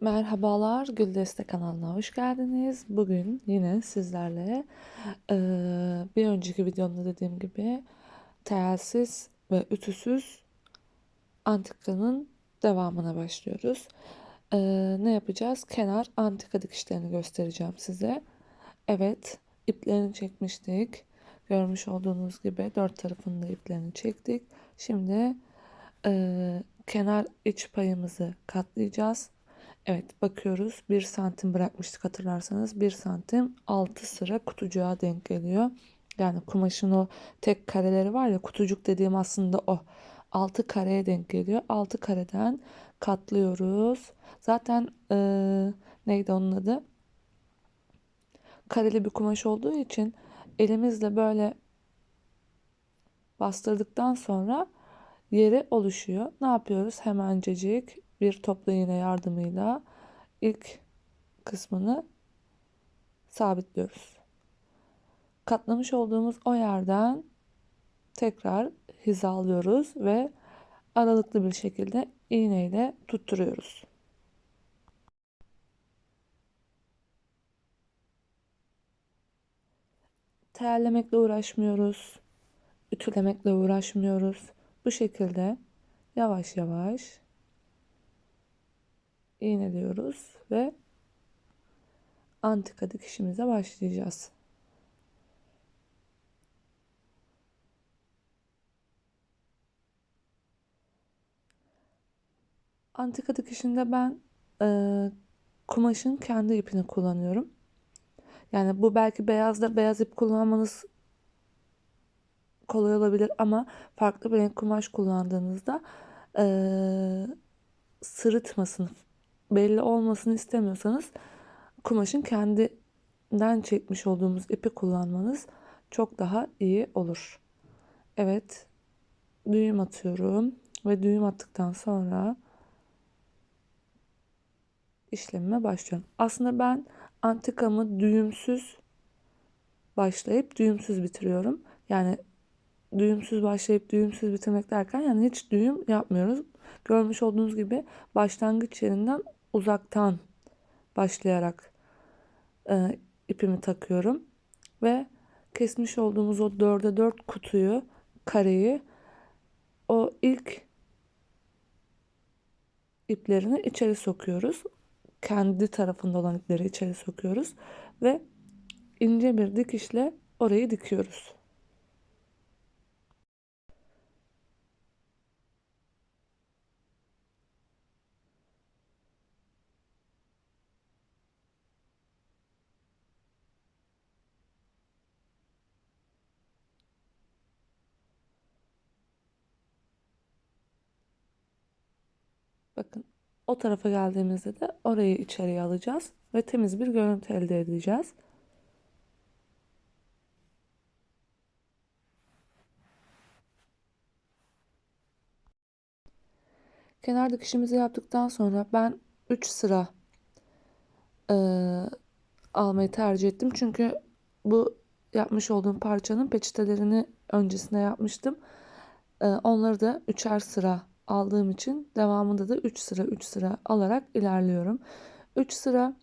Merhabalar, Gül Deste kanalına hoş geldiniz. Bugün yine sizlerle bir önceki videomda dediğim gibi telsiz ve ütüsüz antikanın devamına başlıyoruz. Ne yapacağız? Kenar antika dikişlerini göstereceğim size. Evet, iplerini çekmiştik. Görmüş olduğunuz gibi dört tarafında iplerini çektik. Şimdi kenar iç payımızı katlayacağız. Evet bakıyoruz 1 santim bırakmıştık hatırlarsanız 1 santim 6 sıra kutucuğa denk geliyor. Yani kumaşın o tek kareleri var ya kutucuk dediğim aslında o 6 kareye denk geliyor. 6 kareden katlıyoruz. Zaten eee, neydi onun adı? Kareli bir kumaş olduğu için elimizle böyle bastırdıktan sonra yeri oluşuyor. Ne yapıyoruz? Hemencecik bir toplu iğne yardımıyla ilk kısmını sabitliyoruz. Katlamış olduğumuz o yerden tekrar hizalıyoruz ve aralıklı bir şekilde iğneyle tutturuyoruz. Terlemekle uğraşmıyoruz. Ütülemekle uğraşmıyoruz. Bu şekilde yavaş yavaş iğneliyoruz ve antika dikişimize başlayacağız. Antika dikişinde ben e, kumaşın kendi ipini kullanıyorum. Yani bu belki beyazda beyaz ip kullanmanız kolay olabilir ama farklı bir renk kumaş kullandığınızda e, sırıtmasın, belli olmasını istemiyorsanız kumaşın kendinden çekmiş olduğumuz ipi kullanmanız çok daha iyi olur. Evet, düğüm atıyorum ve düğüm attıktan sonra işlemime başlıyorum. Aslında ben antikamı düğümsüz başlayıp düğümsüz bitiriyorum. Yani düğümsüz başlayıp düğümsüz bitirmek derken yani hiç düğüm yapmıyoruz. Görmüş olduğunuz gibi başlangıç yerinden uzaktan başlayarak e, ipimi takıyorum ve kesmiş olduğumuz o dörde dört kutuyu kareyi o ilk iplerini içeri sokuyoruz. Kendi tarafında olan ipleri içeri sokuyoruz ve ince bir dikişle orayı dikiyoruz. Bakın o tarafa geldiğimizde de orayı içeriye alacağız ve temiz bir görüntü elde edeceğiz. Kenar dikişimizi yaptıktan sonra ben 3 sıra e, almayı tercih ettim. Çünkü bu yapmış olduğum parçanın peçetelerini öncesine yapmıştım. E, onları da üçer sıra aldığım için devamında da 3 sıra 3 sıra alarak ilerliyorum. 3 sıra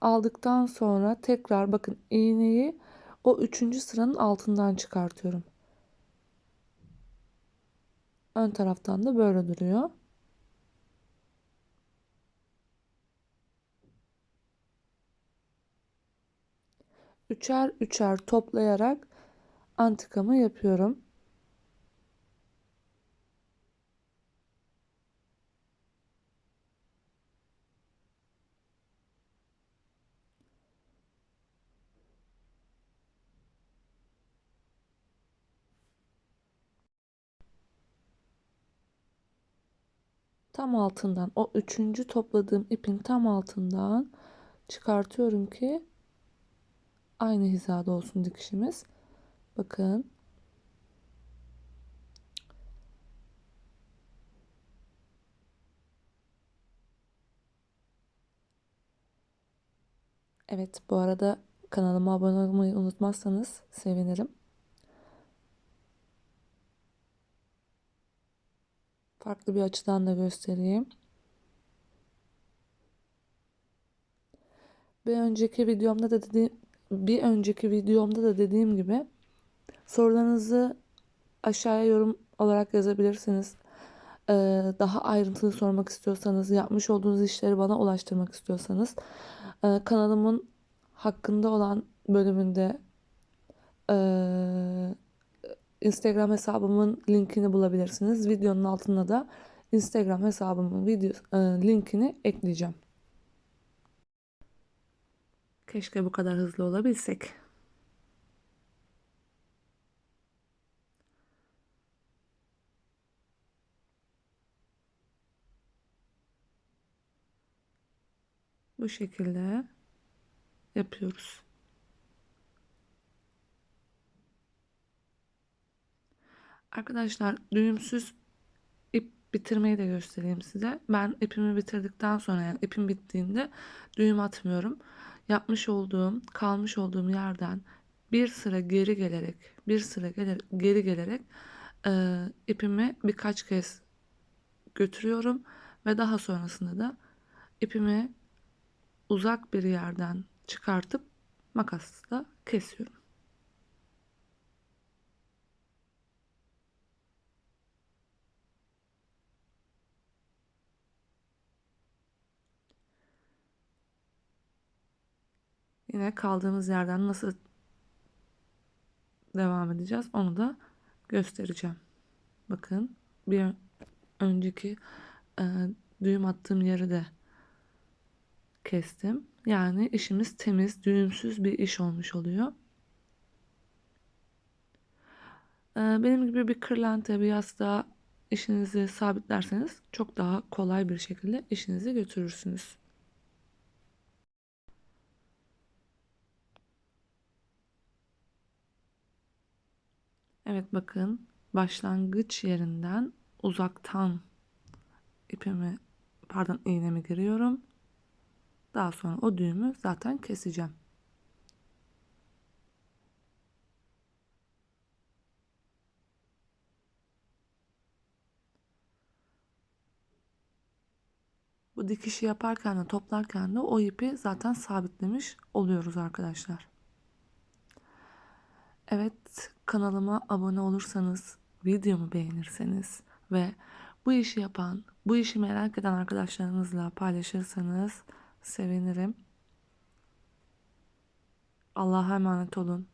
aldıktan sonra tekrar bakın iğneyi o 3. sıranın altından çıkartıyorum. Ön taraftan da böyle duruyor. Üçer üçer toplayarak antikamı yapıyorum. Tam altından o üçüncü topladığım ipin tam altından çıkartıyorum ki aynı hizada olsun dikişimiz. Bakın. Evet bu arada kanalıma abone olmayı unutmazsanız sevinirim. Farklı bir açıdan da göstereyim. Bir önceki videomda da dediğim bir önceki videomda da dediğim gibi sorularınızı aşağıya yorum olarak yazabilirsiniz. Ee, daha ayrıntılı sormak istiyorsanız, yapmış olduğunuz işleri bana ulaştırmak istiyorsanız e, kanalımın hakkında olan bölümünde e, Instagram hesabımın linkini bulabilirsiniz. Videonun altına da Instagram hesabımın video e, linkini ekleyeceğim. Keşke bu kadar hızlı olabilsek. Bu şekilde yapıyoruz. Arkadaşlar düğümsüz ip bitirmeyi de göstereyim size. Ben ipimi bitirdikten sonra yani ipim bittiğinde düğüm atmıyorum. Yapmış olduğum, kalmış olduğum yerden bir sıra geri gelerek, bir sıra gelir, geri gelerek e, ipimi birkaç kez götürüyorum ve daha sonrasında da ipimi uzak bir yerden çıkartıp makasla kesiyorum. Yine kaldığımız yerden nasıl devam edeceğiz onu da göstereceğim. Bakın bir önceki e, düğüm attığım yeri de kestim. Yani işimiz temiz, düğümsüz bir iş olmuş oluyor. E, benim gibi bir kırlente, bir yastığa işinizi sabitlerseniz çok daha kolay bir şekilde işinizi götürürsünüz. Evet bakın başlangıç yerinden uzaktan ipimi pardon iğnemi giriyorum. Daha sonra o düğümü zaten keseceğim. Bu dikişi yaparken de toplarken de o ipi zaten sabitlemiş oluyoruz arkadaşlar. Evet kanalıma abone olursanız, videomu beğenirseniz ve bu işi yapan, bu işi merak eden arkadaşlarınızla paylaşırsanız sevinirim. Allah'a emanet olun.